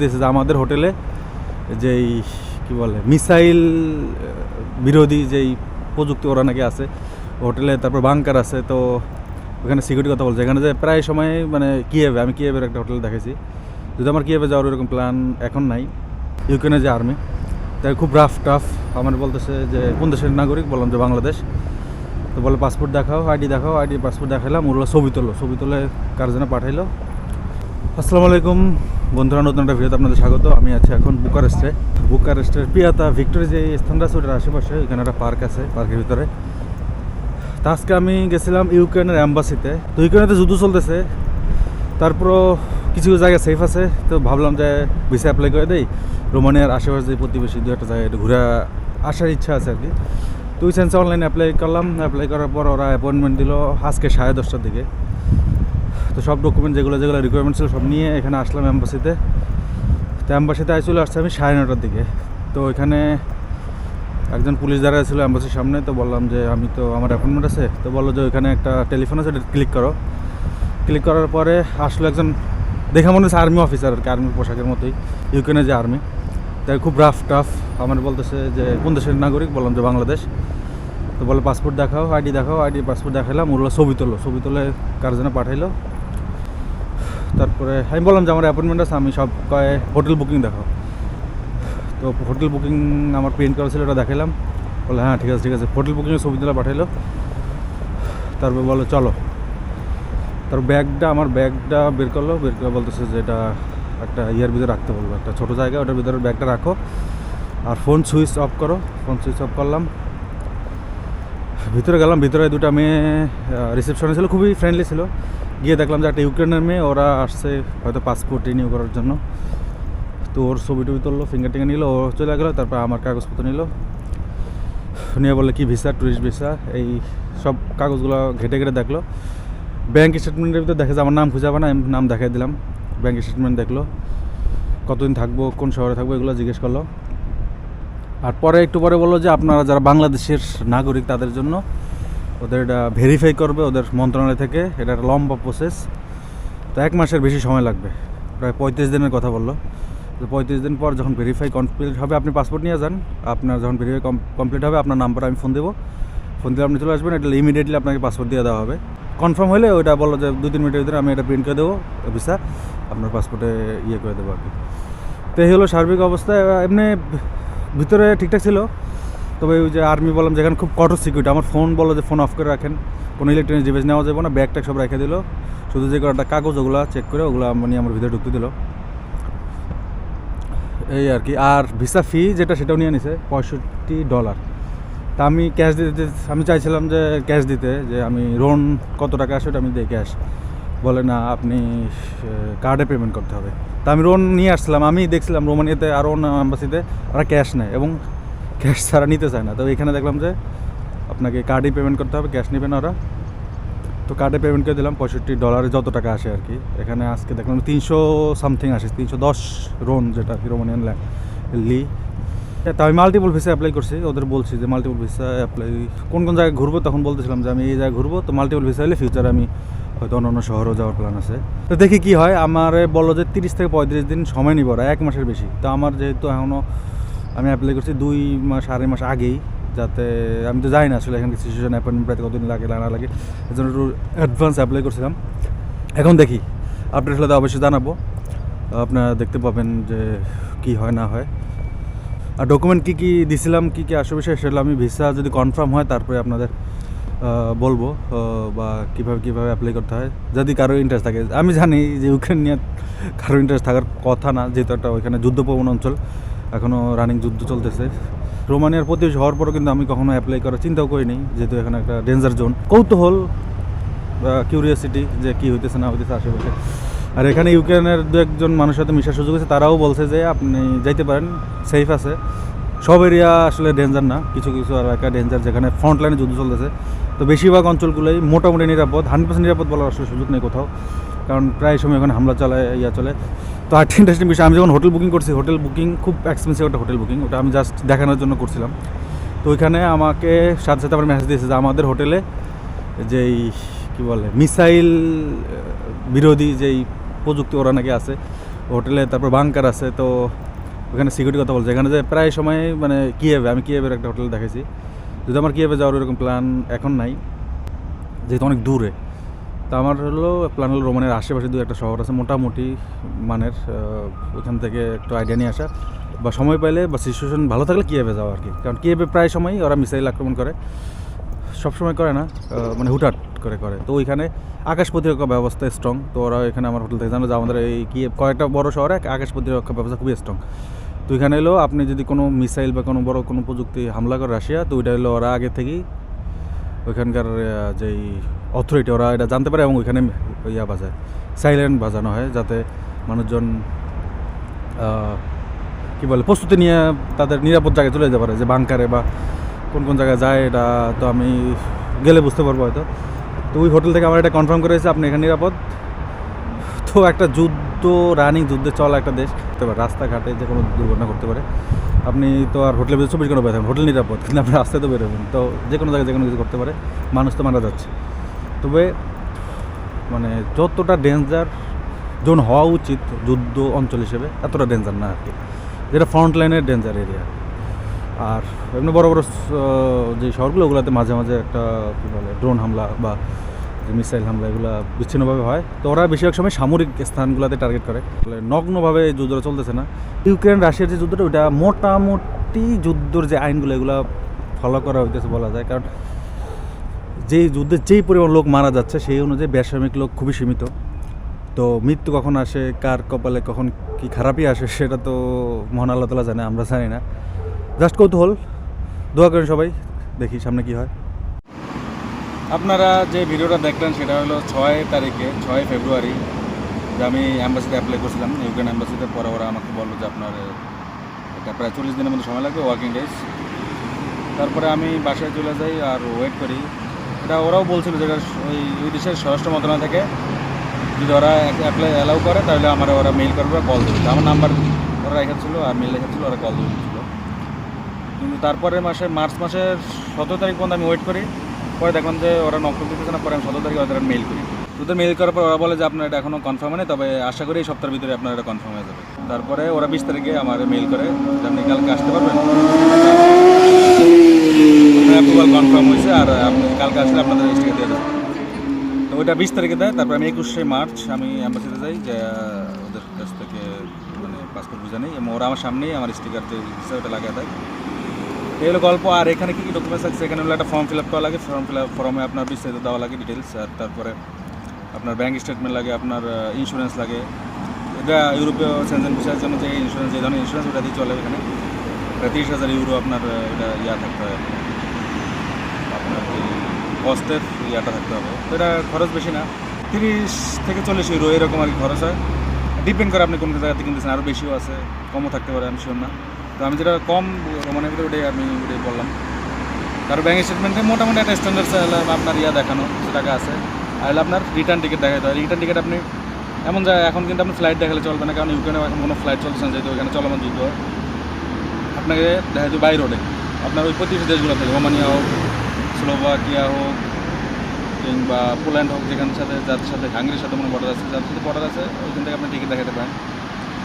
দিয়েছে যে আমাদের হোটেলে যেই, কি বলে, মিসাইল বিরোধী যেই প্রযুক্তি ওরা নাকি আছে, হোটেলে তারপর বাংকার আছে, তো ওখানে সিকিউরিটি কথা বলছে। এখানে যে প্রায় সময় মানে কিয়েভে, আমি কিয়েভের একটা হোটেল দেখেছি। যদি আমার কিয়েভে যাওয়ার এরকম প্ল্যান এখন নাই ইউক্রেনের যে আর্মি তাই খুব রাফ টাফ আমার বলতেছে যে কোন দেশের নাগরিক, বললাম যে বাংলাদেশ। তো বলে পাসপোর্ট দেখাও আইডি দেখাও আইডি পাসপোর্ট দেখাইলাম, ওগুলো ছবি তোলো ছবি তোলে কার জন্য পাঠাইলো। আসসালামু আলাইকুম। বন্ধুরা, নতুন একটা ভিডিওতে আপনাদের স্বাগত। আমি আছি এখন বুকারেস্টে। বুকারেস্টের পিয়াতা ভিক্টোরি যে স্থানটা আছে, ওটার আশেপাশে। এখানে একটা পার্ক আছে, পার্কের ভিতরে। তা আজকে আমি গেছিলাম ইউক্রেনের অ্যাম্বাসিতে তো ইউক্রেনেতে যুদ্ধ চলতেছে। তারপরও কিছু কিছু জায়গা সেফ আছে। তো ভাবলাম যে ভিসা অ্যাপ্লাই করে দেই। রোমানিয়ার আশেপাশে যে প্রতিবেশী দু একটা জায়গায় ঘুরে আসার ইচ্ছা আছে আর কি। তো ওই সেন্সে অনলাইনে অ্যাপ্লাই করলাম। অ্যাপ্লাই করার পর ওরা অ্যাপয়েন্টমেন্ট দিল আজকে সাড়ে দশটার দিকে। তো সব ডকুমেন্ট যেগুলো যেগুলো রিকোয়ারমেন্ট ছিল সব নিয়ে এখানে আসলাম অ্যাম্বাসিতে তো অ্যাম্বাসিতে আই চলে আসছে আমি সাড়ে নটার দিকে। তো এখানে একজন পুলিশ দাঁড়ায় ছিল অ্যাম্বাসির সামনে, তো বললাম যে আমি তো, আমার অ্যাপয়েন্টমেন্ট আছে। তো বলল যে ওইখানে একটা টেলিফোন আছে ক্লিক করো। ক্লিক করার পরে আসলো একজন দেখে মনে হচ্ছে আর্মি অফিসার আর কি আর্মির পোশাকের মতোই, ইউক্রেনের যে আর্মি তাই খুব রাফ টাফ আমার বলতেছে যে কোন দেশের নাগরিক? বললাম যে বাংলাদেশ। তো বলে পাসপোর্ট দেখাও আইডি দেখাও আইডি পাসপোর্ট দেখাইলাম। ওগুলো ছবি তোলো ছবি তোলে কার জন্য পাঠাইলো? তারপরে আমি বললাম যে আমার অ্যাপয়েন্টমেন্ট আছে, আমি সব কয়ে হোটেল বুকিং দেখাও। তো হোটেল বুকিং আমার প্রিন্ট করা ছিল, ওটা দেখাইলাম। বলে হ্যাঁ ঠিক আছে ঠিক আছে। হোটেল বুকিংয়ের ছবি তুলে পাঠাইলো। তারপর বলো চলো। তার ব্যাগটা, আমার ব্যাগটা বের করল, বের করে বলতেছে যে এটা একটা ইয়ার ভিতরে রাখতে বলব। একটা ছোটো জায়গা, ওটার ভিতরে ব্যাগটা রাখো। আর ফোন সুইচ অফ করো। ফোন সুইচ অফ করলাম। ভিতরে গেলাম, ভিতরে দুটা মেয়ে রিসেপশনে ছিল, খুবই ফ্রেন্ডলি ছিল। গিয়ে দেখলাম যে একটা ইউক্রেনের মেয়ে, ওরা আসছে হয়তো পাসপোর্ট রিনিউ করার জন্য। তো ওর ছবি টবি তুললো ফিঙ্গার টিঙ্গার নিল, ও চলে গেলো, তারপর আমার কাগজপত্র নিল। নিয়ে বললে, কি ভিসা ট্যুরিস্ট ভিসা এই সব কাগজগুলো ঘেটে ঘেটে দেখল। ব্যাঙ্ক স্টেটমেন্টের ভিতরে দেখে যে আমার নাম খুঁজে পাবে না, আমি নাম দেখাই দিলাম। ব্যাঙ্ক স্টেটমেন্ট দেখল, কতদিন থাকব, কোন শহরে থাকব, এগুলো জিজ্ঞেস করল। আর পরে একটু পরে বলল যে আপনারা যারা বাংলাদেশের নাগরিক, তাদের জন্য ওদের এটা ভেরিফাই করবে ওদের মন্ত্রণালয় থেকে। এটা একটা লম্বা প্রসেস তো এক মাসের বেশি সময় লাগবে। প্রায় পঁয়ত্রিশ দিনের কথা বলল। তো পঁয়ত্রিশ দিন পর যখন ভেরিফাই কমপ্লিট হবে, আপনি পাসপোর্ট নিয়ে যান। আপনার যখন ভেরিফাই কমপ্লিট হবে, আপনার নাম্বার আমি ফোন দেবো। ফোন দিয়ে আপনি চলে আসবেন, এটা ইমিডিয়েটলি আপনাকে পাসপোর্ট দিয়ে দেওয়া হবে। কনফার্ম হলে ওইটা বলল যে দু তিন মিনিটের ভিতরে আমি এটা প্রিন্ট করে দেবো ভিসা আপনার পাসপোর্টে ইয়ে করে দেবো আর কি। তো এই হলো সার্বিক অবস্থা। এমনি ভিতরে ঠিকঠাক ছিল। তবে ওই যে আর্মি বললাম যেখানে খুব কঠোর সিকিউরিটি আমার ফোন বলল যে ফোন অফ করে রাখেন। কোনো ইলেকট্রনিক ডিভাইস নেওয়া যাবে না ব্যাগ ট্যাগ সব রেখে দিল। শুধু যে কটা কাগজ ওগুলো চেক করে ওগুলো মানে আমার ভিতরে ঢুকতে দিল। এই আর কি। আর ভিসা ফি যেটা সেটাও নিয়ে নিছে, পঁয়ষট্টি ডলার তা আমি ক্যাশ দিতে আমি চাইছিলাম যে ক্যাশ দিতে, যে আমি লোন কত টাকা আসে ওটা আমি দিই ক্যাশ বলে না, আপনি কার্ডে পেমেন্ট করতে হবে। তা আমি লোন নিয়ে আসছিলাম। আমি দেখছিলাম রোমানিয়াতে আরও অন্য অ্যাম্বাসিতে ওরা ক্যাশ নেয় এবং ক্যাশ ছাড়া নিতে চায় না। তো এখানে দেখলাম যে আপনাকে কার্ডেই পেমেন্ট করতে হবে, ক্যাশ নেবেন ওরা। তো কার্ডে পেমেন্ট করে দিলাম, পঁয়ষট্টি ডলারে যত টাকা আসে আর কি। এখানে আজকে দেখলাম তিনশো সামথিং আসে, তিনশো দশ রোন যেটা রোমানিয়ান লি তা আমি মাল্টিপল ভিসা অ্যাপ্লাই করছি, ওদের বলছি যে মাল্টিপল ভিসা অ্যাপ্লাই কোন কোন জায়গায় ঘুরবো তখন বলতেছিলাম যে আমি এই জায়গায় ঘুরবো, তো মাল্টিপল ভিসা হলে ফিউচারে আমি হয়তো অন্য অন্য শহরেও যাওয়ার প্ল্যান আছে। তো দেখি কি হয়, আমার বলল যে তিরিশ থেকে পঁয়ত্রিশ দিন সময় নিব ওরা, এক মাসের বেশি। তো আমার যেহেতু এখনও আমি অ্যাপ্লাই করছি দুই মাস, আড়াই মাস আগেই, যাতে আমি তো জানি না আসলে এখানে সিচুয়েশন অ্যাপয়েন্টমেন্ট পাইতে কতদিন লাগে না লাগে এই জন্য একটু অ্যাডভান্স অ্যাপ্লাই করছিলাম। এখন দেখি আপডেট হলে তো অবশ্যই জানাব। আপনারা দেখতে পাবেন যে কি হয়, না হয়। আর ডকুমেন্ট কী কী দিছিলাম, কী কী আসবে সেগুলো আমি ভিসা যদি কনফার্ম হয়, তারপরে আপনাদের বলব বা কীভাবে কীভাবে অ্যাপ্লাই করতে হয়। যদি কারও ইন্টারেস্ট থাকে, আমি জানি যে ইউক্রেন নিয়ে কারও ইন্টারেস্ট থাকার কথা না, যেহেতু একটা ওইখানে যুদ্ধপ্রবণ অঞ্চল। এখনও রানিং যুদ্ধ চলতেছে। রোমানিয়ার প্রতিবেশী হওয়ার পরও কিন্তু আমি কখনো অ্যাপ্লাই করার চিন্তাও করিনি, যেহেতু এখানে একটা ডেঞ্জার জোন কৌতূহল কিউরিয়াসিটি যে কী হইতেছে, না হইতেছে আশেপাশে। আর এখানে ইউক্রেনের দু একজন মানুষের সাথে মিশার সুযোগ আছে তারাও বলছে যে আপনি যাইতে পারেন সেফ আছে। সব এরিয়া আসলে ডেঞ্জার না, কিছু কিছু আর একটা ডেঞ্জার যেখানে ফ্রন্ট লাইনে যুদ্ধ চলতেছে। তো বেশিরভাগ অঞ্চলগুলোই মোটামুটি নিরাপদ হান্ড্রেড পার্সেন্ট নিরাপদ বলার আসলে সুযোগ নেই কোথাও। কারণ প্রায় সময় ওখানে হামলা চালায়, ইয়া চলে। তো আরেকটা ইন্টারেস্টিং বিষয়, আমি যখন হোটেল বুকিং করছি হোটেল বুকিং খুব এক্সপেন্সিভ একটা হোটেল বুকিং ওটা আমি জাস্ট দেখানোর জন্য করছিলাম। তো ওইখানে আমাকে সাথে সাথে আমার মেসেজ দিয়েছে যে আমাদের হোটেলে যেই, কি বলে, মিসাইল বিরোধী যেই প্রযুক্তি ওরা নাকি আছে হোটেলে তারপর বাংকার আছে, তো ওখানে সিকিউরিটি কথা বলছে। এখানে যে প্রায় সময় মানে কিয়েভে আমি কিয়েভের একটা হোটেল দেখেছি যদি আমার কিয়েভে যাওয়ার এরকম প্ল্যান এখন নাই, যেহেতু অনেক দূরে তা আমার হলো প্ল্যান হলো রোমানের আশেপাশে দু একটা শহর আছে, মোটামুটি মানের ওখান থেকে একটু আইডিয়া নিয়ে আসা বা সময় পাইলে বা সিচুয়েশন ভালো থাকলে কিয়েভে যাওয়া আর কি। কারণ কিয়েভে প্রায় সময়ই ওরা মিসাইল আক্রমণ করে। সবসময় করে না মানে হুটহাট করে করে। তো ওইখানে আকাশ প্রতিরক্ষা ব্যবস্থা স্ট্রং তো ওরা এখানে আমার হোটেল থেকে জানো যে আমাদের এই কি কয়েকটা বড় শহরে আকাশ প্রতিরক্ষা ব্যবস্থা খুবই স্ট্রং তো এখানে এলো, আপনি যদি কোনো মিসাইল বা কোনো বড় কোনো প্রযুক্তি হামলা করে রাশিয়া, তো ওইটা হলো ওরা আগে থেকেই। ওইখানকার যেই অথরিটি, ওরা এটা জানতে পারে এবং ওইখানে ইয়া বাজায়, সাইলেন্ট বাজানো হয় যাতে মানুষজন কি বলে, প্রস্তুতি নিয়ে তাদের নিরাপদ জায়গায় চলে যেতে পারে, যে বাংকারে বা কোন কোন জায়গায় যায় এটা তো আমি গেলে বুঝতে পারব হয়তো। তো ওই হোটেল থেকে আমার এটা কনফার্ম করে করেছে আপনি এখানে নিরাপদ। তো একটা যুদ্ধ রানিং যুদ্ধে চলা একটা দেশ, হতে পারে, রাস্তাঘাটে যে কোনো দুর্ঘটনা করতে পারে। আপনি তো আর হোটেলে চব্বিশ ঘণ্টা বেরোবেন হোটেল নিরাপদ, কিন্তু আপনি রাস্তায় তো বেরোবেন, তো যে কোনো জায়গায় যে কোনো কিছু করতে পারে, মানুষ তো মারা যাচ্ছে। তবে মানে যতটা ডেঞ্জার জোন হওয়া উচিত যুদ্ধ অঞ্চল হিসেবে, এতটা ডেঞ্জার না আর কি। যেটা ফ্রন্ট লাইনের ডেঞ্জার এরিয়া আর এমনি বড় বড় যে শহরগুলো, ওগুলোতে মাঝে মাঝে একটা, কী বলে ড্রোন হামলা বা মিসাইল হামলা, এগুলো বিচ্ছিন্নভাবে হয়। তো ওরা বেশিরভাগ সময় সামরিক স্থানগুলোতে টার্গেট করে। নগ্নভাবে এই যুদ্ধটা চলতেছে না। ইউক্রেন, রাশিয়ার যে যুদ্ধটা, ওইটা মোটামুটি যুদ্ধর যে আইনগুলো, এগুলো ফলো করা হইতেছে বলা যায়। কারণ যেই যুদ্ধে যেই পরিমাণ লোক মারা যাচ্ছে, সেই অনুযায়ী বেসামরিক লোক খুবই সীমিত। তো মৃত্যু কখন আসে, কার কপালে কখন কি খারাপই আসে, সেটা তো মহান আল্লাহ তালা জানে, আমরা জানি না। জাস্ট কৌতূহল, দোয়া করেন সবাই, দেখি সামনে কি হয়। আপনারা যে ভিডিওটা দেখলেন, সেটা হলো ছয় তারিখে, ছয় ফেব্রুয়ারি, যে আমি অ্যাম্বাসিতে অ্যাপ্লাই করছিলাম ইউক্রেন অ্যাম্বাসিতে পরে ওরা আমাকে বলল যে আপনার, এটা প্রায় চল্লিশ দিনের মধ্যে সময় লাগবে ওয়ার্কিং ডেজ তারপরে আমি বাসায় চলে যাই আর ওয়েট করি। এটা ওরাও বলছিল যে এটা ওই ওই দেশের স্বরাষ্ট্র মন্ত্রণালয় থেকে। যদি ওরা অ্যাপ্লাই অ্যালাউ করে, তাহলে আমার ওরা মেইল করবে বা কল দেবে। আমার নাম্বার ওরা রেখেছিল, আর মেল রেখেছিল, ওরা কল দিয়েছিল কিন্তু তারপরের মাসে, মার্চ মাসের সতেরো তারিখ পর্যন্ত আমি ওয়েট করি। পরে দেখলাম যে ওরা নক দিতেছে না, পরে আমি সতেরো তারিখে ওদের মেইল করি। ওদের মেইল করার পর ওরা বলে যে, আপনার এটা এখনও কনফার্ম হয়নি তবে আশা করি এই সপ্তাহের ভিতরে আপনার এটা কনফার্ম হয়ে যাবে। তারপরে ওরা বিশ তারিখে আমার মেইল করে আপনি কালকে আসতে পারবেন? অ্যাপ্রুভাল কনফার্ম হয়েছে আর আপনি কালকে আসলে আপনাদের স্টিকার দিয়ে দেবেন তো ওইটা বিশ তারিখে দেয়, তারপর আমি একুশে মার্চ আমি অ্যাম্বাসিতে যাই, যে, ওদের কাছ থেকে মানে পাসপোর্ট বুঝে নেই, এবং ওরা আমার সামনেই আমার স্টিকার যে ভিসা ওটা লাগিয়ে দেয়। এই হলো গল্প। আর এখানে কী কী ডকুমেন্টস আছে? এখানে হলো একটা ফর্ম ফিল আপ করা লাগে। ফর্ম ফিল আপ ফর্মে আপনার বিস্তারিত দেওয়া লাগে ডিটেলস আর তারপরে আপনার ব্যাঙ্ক স্টেটমেন্ট লাগে, আপনার ইন্স্যুরেন্স লাগে। এটা ইউরোপীয় সেনজেন ভিসার জন্য যে ইন্স্যুরেন্স যে ধরনের ইন্স্যুরেন্স ওটা দিয়ে চলে এখানে। তিরিশ হাজার ইউরো আপনার এটা ইয়া থাকতে হয়। কস্টের ইয়াটা থাকতে হবে। তো এটা খরচ বেশি না। তিরিশ থেকে চল্লিশ ইউরো এরকম আর কি খরচ হয়। ডিপেন্ড করে আপনি কোন জায়গাতে কিনতেছেন। আরও বেশিও আছে। কমও থাকতে পারে, আমি শিওর না। তো আমি যেটা কম রোমানের ভিতরে ওটাই আমি ওটাই বললাম। তার ব্যাঙ্ক স্টেটমেন্টে মোটামুটি একটা স্ট্যান্ডার্ড আপনার ইয়া দেখানো কিছু টাকা আছে। আর আপনার রিটার্ন টিকিট দেখাতে হয়। রিটার্ন টিকিট আপনি এমন যায় এখন কিন্তু আপনি ফ্লাইট দেখালে চলবে না। কারণ ইউক্রেনে এখন কোনো ফ্লাইট চলছে না। যেহেতু ওখানে চলমান যুদ্ধ। আপনাকে দেখা যায় বাই রোডে আপনার ওই প্রতিবেশী দেশগুলো থেকে, রোমানিয়া হোক স্লোভাকিয়া হোক কিংবা পোল্যান্ড হোক যেখানের সাথে যাদের সাথে হাঙ্গেরির সাথে কোনো বর্ডার আছে যাদের সাথে বর্ডার আছে, ওইখান থেকে আপনি টিকিট দেখাতে পারেন।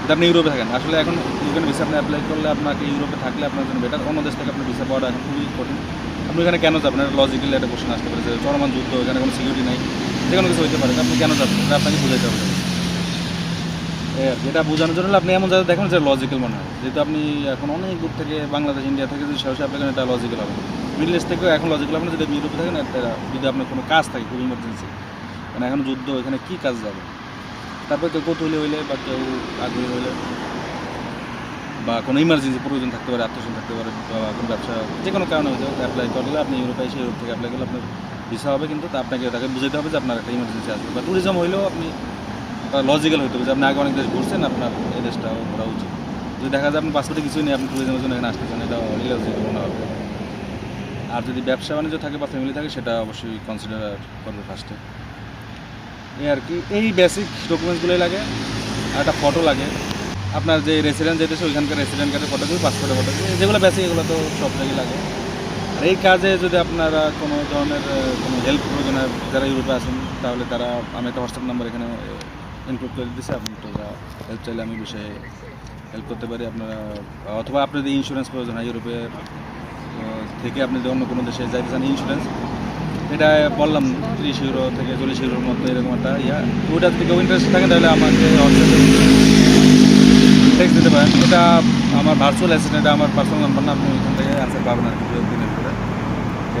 যদি আপনি ইউরোপে থাকেন, আসলে এখন ইউক্রেন ভিসা আপনি অ্যাপ্লাই করলে আপনাকে ইউরোপে থাকলে আপনার জন্য বেটার অন্য দেশ থেকে আপনি ভিসা পাওয়াটা এখন খুবই কঠিন। আপনি এখানে কেন যাবেন? এটা লজিক্যালি একটা কোশ্চেন আসতে পারে যে চলমান যুদ্ধ এখানে কোনো সিকিউরিটি নাই, যে কোনো কিছু হইতে পারে। আপনি কেন যাবেন? এটা আপনাকে বুঝাইতে হবে। এটা বোঝানোর জন্য আপনি এমন জায়গায় দেখেন যে লজিক্যাল মনে হয়। যেহেতু আপনি এখন অনেক দূর থেকে বাংলাদেশ ইন্ডিয়া থেকে যদি সরাসরি করেন, এটা লজিক্যাল হবে মিডল ইস্ট থেকেও এখন লজিক্যাল না যদি ইউরোপে থাকেন যদি আপনার কোনো কাজ থাকে খুব ইমার্জেন্সি মানে এখন যুদ্ধ এখানে কী কাজ যাবে? তারপরে কেউ কৌতূহলী হইলে বা কেউ আগ্রহী হইলে, বা কোনো ইমার্জেন্সি প্রয়োজন থাকতে পারে আত্মীয় থাকতে পারে, বা কোনো ব্যবসা, যে কোনো কারণে হয়তো অ্যাপ্লাই করলে আপনি ইউরোপে এসে ইউরোপ থেকে অ্যাপ্লাই করলে আপনার ভিসা হবে, কিন্তু তা আপনাকে তাকে বুঝাতে হবে যে আপনার একটা ইমার্জেন্সি আসবে বা ট্যুরিজম হইলেও আপনি লজিক্যাল হইতে হবে যে আপনি আগে অনেক দেশ ঘুরছেন, আপনার এই দেশটাও ঘোরা উচিত। যদি দেখা যায় আপনি পাসপোর্টে কিছুই নেই, আপনি ট্যুরিজমের জন্য এখানে আসতেছেন এটা ইলজিবল মনে হবে। আর যদি ব্যবসা বাণিজ্য থাকে বা ফ্যামিলি থাকে, সেটা অবশ্যই কনসিডার করবে ফার্স্টে এই আর কি, এই বেসিক ডকুমেন্টসগুলোই লাগে, আর একটা ফটো লাগে। আপনার যে রেসিডেন্ট যেতেছে ওইখানকার রেসিডেন্ট কার্ডের ফটো দিবে পাসপোর্টের ফটো দিবে যেগুলো বেসিক এগুলো তো সব জায়গায় লাগে। আর এই কাজে যদি আপনারা কোনো ধরনের কোনো হেল্প প্রয়োজন যারা ইউরোপে আছেন, তাহলে তারা, আমি একটা হোয়াটসঅ্যাপ নাম্বার এখানে ইনক্লুড করে দিতেছে আপনি আপনারা হেল্প চাইলে আমি বিষয়ে হেল্প করতে পারি। আপনারা, অথবা আপনাদের ইন্স্যুরেন্স প্রয়োজন হয়, ইউরোপের থেকে আপনি যদি অন্য কোনো দেশে যাইতে চান ইন্স্যুরেন্স এটা বললাম, ত্রিশ ইউরো থেকে চল্লিশ ইউরোর মতো এরকম একটা ইয়া। ওইটার থেকে ইন্টারেস্ট থাকে, তাহলে আমাকে হোয়াটসঅ্যাপে দিতে পারেন। এটা আমার ভার্চুয়াল অ্যাসিস্ট এটা আমার পার্সোনাল নাম্বার না, আপনি ওইখান থেকে অ্যান্সার পাবেন আর কি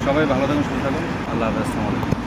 সবাই ভালো থাকুন, সুস্থ থাকুন। আল্লাহ হাফেজ, আসসালামু আলাইকুম।